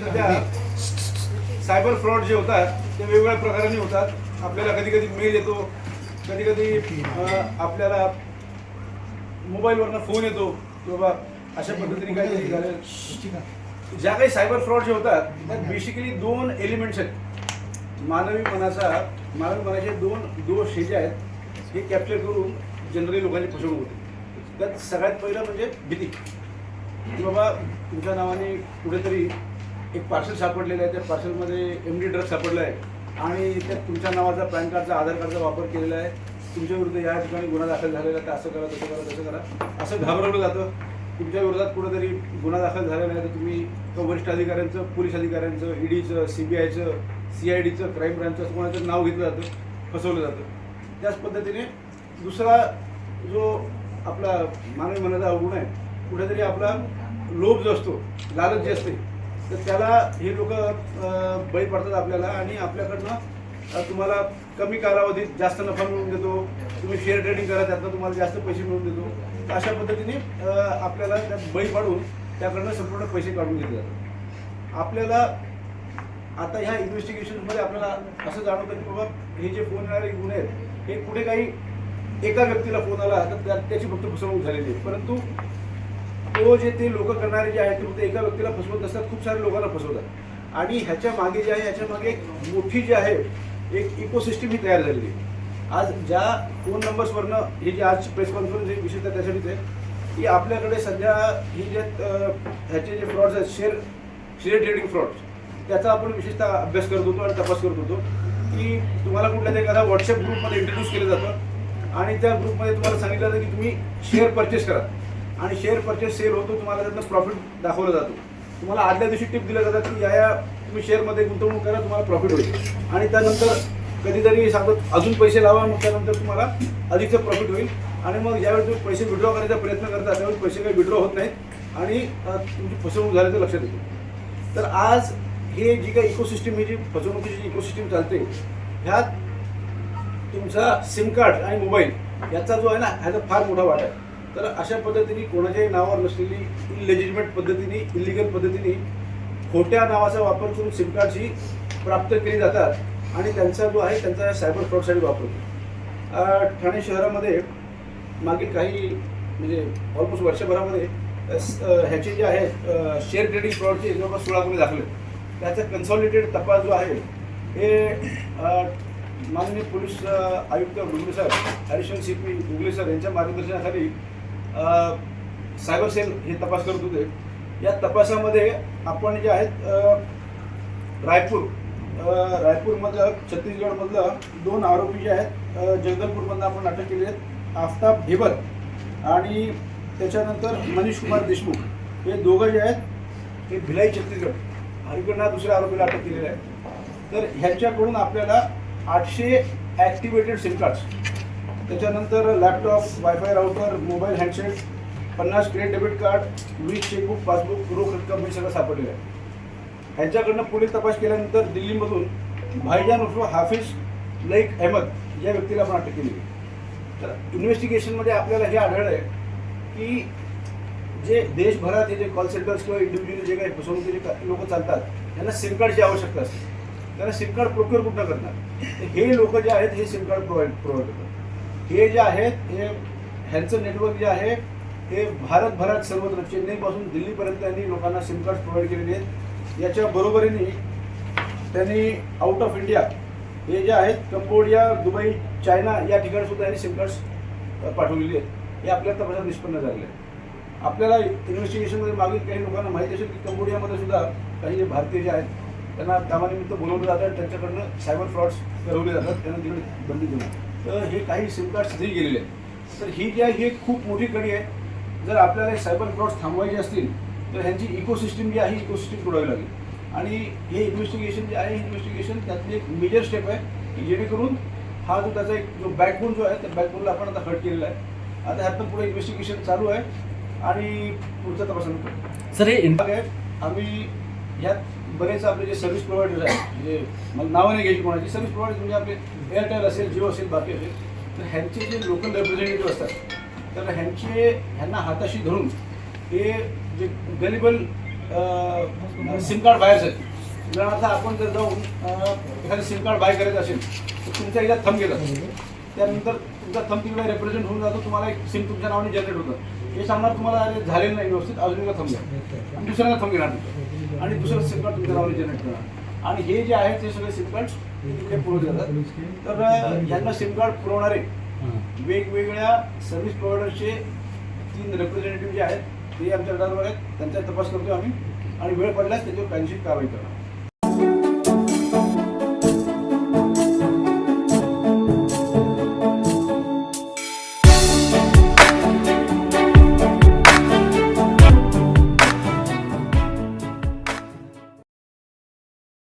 सध्या cyber fraud जे होतात ते वेगवेगळ्या प्रकाराने होतात. आपल्याला कधी कधी मेल येतो कधी कधी आपल्याला मोबाईलवरनं फोन येतो की बाबा अशा पद्धतीने काही झालं. ज्या काही सायबर फ्रॉड जे होतात त्यात बेसिकली दोन एलिमेंट्स आहेत. मानवी मनाचा मानवी मनाचे दोन दोष हे जे आहेत हे कॅप्चर करून जनरली लोकांची फसवणूक होते. त्यात सगळ्यात पहिलं म्हणजे भीती. की बाबा तुमच्या नावाने कुठेतरी एक पार्सल सापडलेलं आहे. त्या पार्सलमध्ये एम डी ड्रग सापडला आहे. आणि त्यात तुमच्या नावाचा पॅन कार्डचा आधार कार्डचा वापर केलेला आहे. तुमच्या विरुद्ध या ठिकाणी गुन्हा दाखल झालेला आहे. तर असं करा तसं करा तसं करा. असं घाबरवलं जातं. तुमच्या विरोधात कुठंतरी गुन्हा दाखल झालेला आहे तर तुम्ही वरिष्ठ अधिकाऱ्यांचं पोलीस अधिकाऱ्यांचं ईडीचं सी बी आयचं सी आय डीचं क्राईम ब्रांचचं असं कोणाचं नाव घेतलं जातं फसवलं जातं. त्याच पद्धतीने दुसरा जो आपला मानवी मनाचा अवगुण आहे कुठेतरी आपला लोभ जो असतो लालच जी असते तर त्याला हे लोक बळी पडतात आपल्याला आणि आपल्याकडनं तुम्हाला कमी कालावधीत जास्त नफा मिळवून देतो. तुम्ही शेअर ट्रेडिंग करा त्यातनं तुम्हाला जास्त पैसे मिळवून देतो. अशा पद्धतीने आपल्याला त्यात बळी पाडून त्याकडनं संपूर्ण पैसे काढून घेतले जातात. आपल्याला आता ह्या इन्व्हेस्टिगेशनमध्ये आपल्याला असं जाणवतं की बाबा हे जे फोन येणारे गुन्हे आहेत हे कुठे काही एका व्यक्तीला फोन आला तर त्याची फक्त फसवणूक झालेली आहे. परंतु तो जे ते लोक करणारे जे आहेत ते फक्त एका व्यक्तीला फसवत असतात खूप साऱ्या लोकांना फसवतात. आणि ह्याच्या मागे जे आहे ह्याच्या मागे एक मोठी जी आहे एक इकोसिस्टीम ही तयार झालेली आहे. आज ज्या फोन नंबर्सवरनं हे जे आज प्रेस कॉन्फरन्स ही विशेषतः त्यासाठीच आहे की आपल्याकडे सध्या ही जे ह्याचे जे फ्रॉड्स आहेत शेअर शेअर ट्रेडिंग फ्रॉड्स त्याचा आपण विशेषतः अभ्यास करत होतो आणि तपास करत होतो की तुम्हाला कुठल्या तरी एखादा व्हॉट्सअप ग्रुपमध्ये इंट्रोड्यूस केलं जातं आणि त्या ग्रुपमध्ये तुम्हाला सांगितलं जातं की तुम्ही शेअर परचेस करा. आणि शेअर परचेस सेल होतो तुम्हाला त्यातनं प्रॉफिट दाखवला जातो. तुम्हाला आदल्या दिवशी टिप दिल्या जातात की या या तुम्ही शेअरमध्ये गुंतवणूक करा तुम्हाला प्रॉफिट होईल. आणि त्यानंतर कधीतरी सांगतात अजून पैसे लावा मग त्यानंतर तुम्हाला अधिकचं प्रॉफिट होईल. आणि मग ज्यावेळी तुम्ही पैसे विड्रॉ करायचा प्रयत्न करता त्यावेळी पैसे काही विड्रॉ होत नाहीत. आणि तुमची फसवणूक झाल्याचं लक्षात येतं. तर आज हे जी काही इकोसिस्टीम ही जी फसवणुकीची जी इकोसिस्टीम चालते ह्यात तुमचा सिम कार्ड आणि मोबाईल याचा जो आहे ना ह्याचा फार मोठा वाटा आहे. तर अशा पद्धतीने कोणाच्याही नावावर नसलेली इनलेजिटमेट पद्धतीने इलिगल पद्धतीने खोट्या नावाचा वापर करून सिम कार्डची प्राप्त केली जातात आणि त्यांचा जो आहे त्यांचा सायबर फ्रॉडसाठी वापर होतो. ठाणे शहरामध्ये मागील काही म्हणजे ऑलमोस्ट वर्षभरामध्ये ह्याचे जे आहेत शेअर ट्रेडिंग फ्रॉडचे जवळपास सोळा गुन्हे दाखले त्याचा कन्सॉलिडेटेड तपास जो आहे हे माननीय पोलीस आयुक्त Gugale sir additional C P Gugale sir यांच्या मार्गदर्शनाखाली सायबर सेल हे तपास करत होते. या तपासामध्ये आपण जे आहेत रायपूर रायपूरमधलं छत्तीसगडमधलं दोन आरोपी जे आहेत जगदलपूरमधनं आपण अटक केली आहेत. आफताब ढेबर आणि त्याच्यानंतर मनीष कुमार देशमुख. हे दोघं जे आहेत हे भिलाई छत्तीसगड. हरिकडनं दुसऱ्या आरोपीला अटक केलेली आहे. तर ह्यांच्याकडून आपल्याला आठशे ॲक्टिवेटेड सिम कार्ड्स त्याच्यानंतर laptop wifi router mobile handset पन्नास क्रेडिट डेबिट कार्ड वीज चेकबुक पासबुक रोख रक्कम हे सगळं सापडलेलं आहे. ह्यांच्याकडनं पुढील तपास केल्यानंतर दिल्लीमधून भाईजान उर्फ हाफिज लईक अहमद या व्यक्तीला आपण अटक केली तर इन्व्हेस्टिगेशनमध्ये आपल्याला हे आढळलं आहे की जे देशभरात हे जे कॉल सेंटर्स किंवा इंडिव्हिज्युअल जे काही फसवणुकीचे लोक चालतात त्यांना सिम कार्डची आवश्यकता असते. त्यांना सिम कार्ड प्रोक्युअर कुठं करणार? हे लोक जे आहेत हे सिम कार्ड प्रोव्हाइड प्रोव्हाइड करतात. हे जे आहेत हे ह्यांचं नेटवर्क जे आहे हे भारतभरात सर्वत्र चेन्नईपासून दिल्लीपर्यंत त्यांनी लोकांना सिम कार्ड प्रोव्हाइड केलेले आहेत. याच्या बरोबरीने त्यांनी आउट ऑफ इंडिया हे जे आहेत कंबोडिया दुबई चायना या ठिकाणी सुद्धा यांनी सिम कार्ड्स पाठवलेली आहेत. हे आपल्या तपासात निष्पन्न झालेलं आहे आपल्याला इन्व्हेस्टिगेशनमध्ये मागील काही लोकांना माहिती असेल की कंबोडियामध्ये सुद्धा काही जे भारतीय जे आहेत त्यांना कामानिमित्त बोलवलं जातं. आणि त्यांच्याकडनं सायबर फ्रॉड्स करवले जातात. त्यांना तिकडे बंदी देऊन. तर हे काही सिम कार्ड्स तिथे गेलेले आहेत. तर ही जी आहे ही एक खूप मोठी कडी आहे. जर आपल्याला सायबर फ्रॉड्स थांबवायचे असतील तर ह्यांची इकोसिस्टम जी आहे ही इकोसिस्टम तोडावी लागेल. आणि हे इन्व्हेस्टिगेशन जे आहे इन्व्हेस्टिगेशन त्यातली एक मेजर स्टेप आहे की जेणेकरून हा जो त्याचा एक जो बॅकबोन जो आहे त्या बॅकबोनला आपण आता हट केलेला आहे. आता ह्यातनं पुढे इन्व्हेस्टिगेशन चालू आहे. आणि पुढचा तपास आम्ही करतो सर हे आहे आम्ही यात बरेच आपले जे सर्व्हिस प्रोव्हायडर आहेत म्हणजे मला नावं नाही घ्यायची कोणाची सर्व्हिस प्रोव्हायडर म्हणजे आपले एअरटेल असेल जिओ असेल बाकी असेल तर ह्यांचे जे लोकल रिप्रेझेंटेटिव्ह असतात तर ह्यांचे ह्यांना हाताशी धरून हे जे गलिबल सिम कार्ड बायर्स आहेत उदाहरणार्थ आपण जर जाऊन एखादं सिम कार्ड बाय करायचं असेल तर तुमच्या याच्यात थंब घेतात. त्यानंतर तुमचा थंब तिकडे रिप्रेझेंट होऊन जातो. तुम्हाला एक सिम तुमच्या नावाने जनरेट होतं. हे सांगणार तुम्हाला अरे झालेलं नाही व्यवस्थित. अजून एकदा थंब घ्या. आणि दुसऱ्यांदा थंब घेणार आणि दुसरं सिम कार्ड तुमच्या नावाने जनरेट करणार. आणि हे जे आहेत ते सगळे सिम कार्ड तिकडे पुरवले जातात. तर यांना सिम कार्ड पुरवणारे वेगवेगळ्या सर्व्हिस प्रोव्हायडरचे तीन रिप्रेझेंटेटिव्ह जे आहेत ते आमच्या रडारवर आहेत. त्यांचा तपास करतो आम्ही. आणि वेळ पडल्यास त्याच्यावर कायदेशीर कारवाई करणार